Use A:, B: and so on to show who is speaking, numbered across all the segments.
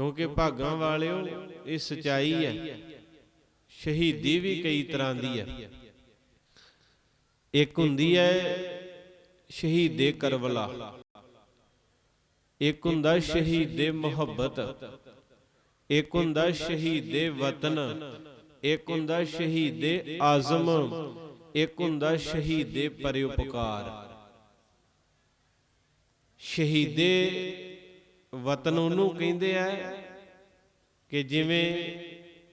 A: ਕਿਉਂਕਿ ਭਾਗਾਂ ਵਾਲਿਓ ਇਹ ਸਚਾਈ ਹੈ। ਸ਼ਹੀਦੀ ਵੀ ਕਈ ਤਰ੍ਹਾਂ ਦੀ ਹੈ। ਇੱਕ ਹੁੰਦੀ ਹੈ ਸ਼ਹੀਦੇ ਕਰਬਲਾ। ਇੱਕ ਹੁੰਦਾ ਸ਼ਹੀਦੇ ਮੁਹੱਬਤ। ਇੱਕ ਹੁੰਦਾ ਸ਼ਹੀਦੇ ਵਤਨ। ਇੱਕ ਹੁੰਦਾ ਸ਼ਹੀਦੇ ਆਜ਼ਮ। ਇੱਕ ਹੁੰਦਾ ਸ਼ਹੀਦੇ ਪਰਿਉਪਕਾਰ। ਸ਼ਹੀਦੇ ਵਤਨ ਉਹਨੂੰ ਕਹਿੰਦੇ ਆ ਕਿ ਜਿਵੇਂ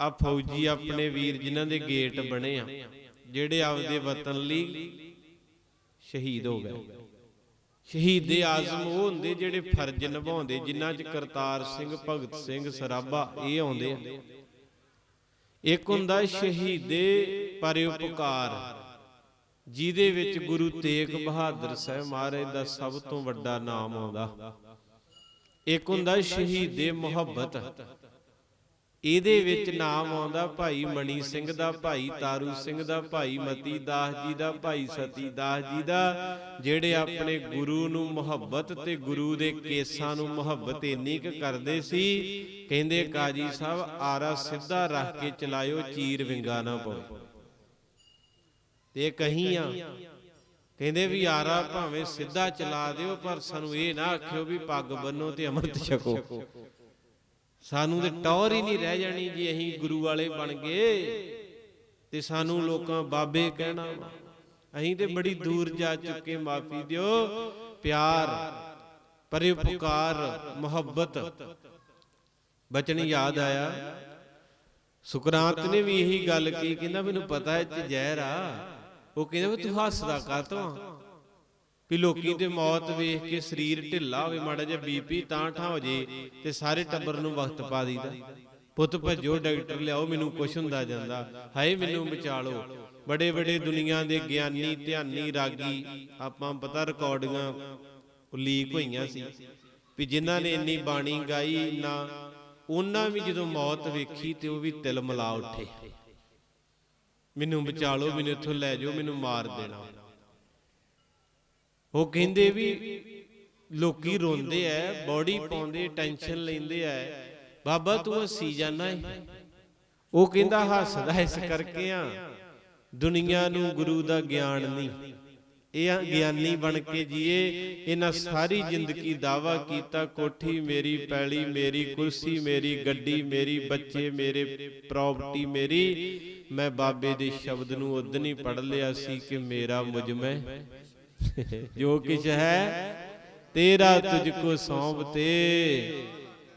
A: ਆ ਫੌਜੀ ਆਪਣੇ ਵੀਰ ਜਿਨ੍ਹਾਂ ਦੇ ਗੇਟ ਬਣੇ ਆ, ਜਿਹੜੇ ਆਪਦੇ ਵਤਨ ਲਈ ਸ਼ਹੀਦ ਹੋ ਗਏ। ਸ਼ਹੀਦੇ ਆਜ਼ਮ ਉਹ ਹੁੰਦੇ ਜਿਹੜੇ ਫਰਜ਼ ਨਿਭਾਉਂਦੇ, ਜਿਨ੍ਹਾਂ 'ਚ ਕਰਤਾਰ ਸਿੰਘ, ਭਗਤ ਸਿੰਘ, ਸਰਾਭਾ, ਇਹ ਆਉਂਦੇ ਆ। ਇੱਕ ਹੁੰਦਾ ਸ਼ਹੀਦੇ ਪਰਿਉਪਕਾਰ ਜਿਹਦੇ ਵਿੱਚ ਗੁਰੂ ਤੇਗ ਬਹਾਦਰ ਸਾਹਿਬ ਮਹਾਰਾਜ ਦਾ ਸਭ ਤੋਂ ਵੱਡਾ ਨਾਮ ਆਉਂਦਾ। ਇੱਕ ਹੁੰਦਾ ਸ਼ਹੀਦੇ ਮੁਹੱਬਤ। ਇਹਦੇ ਵਿੱਚ ਨਾਮ ਆਉਂਦਾ ਭਾਈ ਮਣੀ ਸਿੰਘ ਦਾ ਭਾਈ ਤਾਰੂ ਸਿੰਘ ਦਾ ਭਾਈ ਮਤੀ ਦਾਸ ਜੀ ਦਾ ਭਾਈ ਸਤੀ ਦਾਸ ਜੀ ਦਾ ਜਿਹੜੇ ਆਪਣੇ ਗੁਰੂ ਨੂੰ ਮੁਹੱਬਤ ਤੇ ਗੁਰੂ ਦੇ ਕੇਸਾਂ ਨੂੰ ਮੁਹੱਬਤ ਇੰਨੀ ਕੁ ਕਰਦੇ ਸੀ ਕਹਿੰਦੇ ਕਾਜੀ ਸਾਹਿਬ ਆਰਾ ਸਿੱਧਾ ਰੱਖ ਕੇ ਚਲਾਇਓ ਚੀਰ ਵਿੰਗਾ ਨਾ ਪਵੇ। ਤੇ ਕਹੀਂ ਆ ਕਹਿੰਦੇ ਵੀ ਆਰਾ ਭਾਵੇਂ ਸਿੱਧਾ ਚਲਾ ਦਿਓ, ਪਰ ਸਾਨੂੰ ਇਹ ਨਾ ਆਖਿਓ ਵੀ ਪੱਗ ਬੰਨੋ ਤੇ ਅੰਮ੍ਰਿਤ ਛਕੋ। ਸਾਨੂੰ ਤੇ ਟੌਰ ਹੀ ਨਹੀਂ ਰਹਿ ਜਾਣੀ ਜੇ, ਅਸੀਂ ਗੁਰੂ ਵਾਲੇ ਬਣ ਗਏ ਤੇ ਸਾਨੂੰ ਲੋਕਾਂ ਬਾਬੇ ਕਹਿਣਾ ਅਸੀਂ ਤੇ ਬੜੀ ਦੂਰ ਜਾ ਚੁੱਕੇ, ਮਾਫੀ ਦਿਓ। ਪਿਆਰ ਪਰਿਉਪਕਾਰ ਮੁਹੱਬਤ। ਬਚਨ ਯਾਦ ਆਇਆ। ਸੁਕਰਾਤ ਨੇ ਵੀ ਇਹੀ ਗੱਲ ਕੀ ਕਹਿੰਦਾ ਮੈਨੂੰ ਪਤਾ ਹੈ ਚ ਜ਼ਹਿਰ ਆ। ਉਹ ਕਹਿੰਦੇ ਵੀ ਤੂੰ ਹੱਸਦਾ ਕਾਤੋਂ ਵੀ ਲੋਕੀ ਤੇ ਮੌਤ ਵੇਖ ਕੇ ਸਰੀਰ ਢਿੱਲਾ ਹੋਵੇ, ਮਾੜਾ ਜਿਹਾ ਬੀਪੀ ਤਾਂ ਠਾ ਹੋ ਜੇ ਤੇ ਸਾਰੇ ਟੱਬਰ ਨੂੰ ਵਕਤ ਪਾ ਦੀਦਾ ਪੁੱਤ ਭੱਜੋ, ਡਾਕਟਰ ਲਿਆਓ, ਮੈਨੂੰ ਕੁਛ ਹੁੰਦਾ ਜਾਂਦਾ। ਹਾਏ, ਮੈਨੂੰ ਬਚਾ ਲਓ ਬੜੇ ਬੜੇ ਦੁਨੀਆ ਦੇ ਗਿਆਨੀ, ਧਿਆਨੀ, ਰਾਗੀ, ਆਪਾਂ ਪਤਾ ਰਿਕਾਰਡਿੰਗਾਂ ਲੀਕ ਹੋਈਆਂ ਸੀ। ਵੀ ਜਿਨ੍ਹਾਂ ਨੇ ਇੰਨੀ ਬਾਣੀ ਗਾਈ ਨਾ, ਉਹਨਾਂ ਵੀ ਜਦੋਂ ਮੌਤ ਵੇਖੀ ਤੇ ਉਹ ਵੀ ਤਿਲ ਮਿਲਾ ਉੱਠੇ। ਮੈਨੂੰ ਬਚਾ ਲਓ ਮੈਨੂੰ ਇੱਥੋਂ ਲੈ ਜਾਓ ਮੈਨੂੰ ਮਾਰ ਦੇਣਾ। ਉਹ ਕਹਿੰਦੇ ਵੀ ਲੋਕੀ ਰੋਂਦੇ ਐ ਬੋਡੀ ਪਾਉਂਦੇ ਟੈਨਸ਼ਨ ਲੈਂਦੇ ਐ ਬਾਬਾ ਤੂੰ ਹੱਸੀ ਜਾਣਾ ਏ। ਉਹ ਕਹਿੰਦਾ ਹੱਸਦਾ ਇਸ ਕਰਕੇ ਆ। ਦੁਨੀਆ ਨੂੰ ਗੁਰੂ ਦਾ ਗਿਆਨ ਨਹੀਂ। ਇਹ ਆ ਗਿਆਨੀ ਬਣ ਕੇ ਜੀਏ। ਇਹਨਾਂ ਸਾਰੀ ਜ਼ਿੰਦਗੀ ਦਾਵਾ ਕੀਤਾ ਕੋਠੀ ਮੇਰੀ ਪੈਲੀ ਮੇਰੀ ਕੁਰਸੀ ਮੇਰੀ ਗੱਡੀ ਮੇਰੀ ਬੱਚੇ ਮੇਰੇ ਪ੍ਰਾਪਰਟੀ ਮੇਰੀ। ਮੈਂ ਬਾਬੇ ਦੇ ਸ਼ਬਦ ਨੂੰ ਉਦੋਂ ਹੀ ਪੜ ਲਿਆ ਸੀ ਕਿ ਮੇਰਾ ਮੁਝ ਜੋ ਕਿਛ ਹੈ, ਤੇਰਾ ਤੁਝ ਕੋ ਸੌਂਪਤੇ